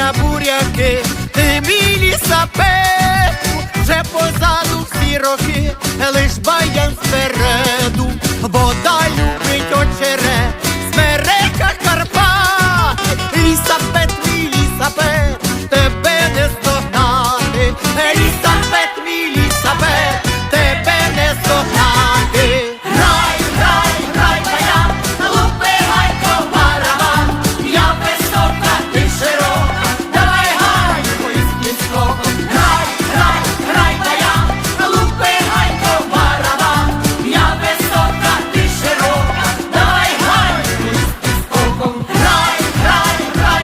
вези буряки, ти мій лісапету, вже позаду всі роки, лиш баян спере.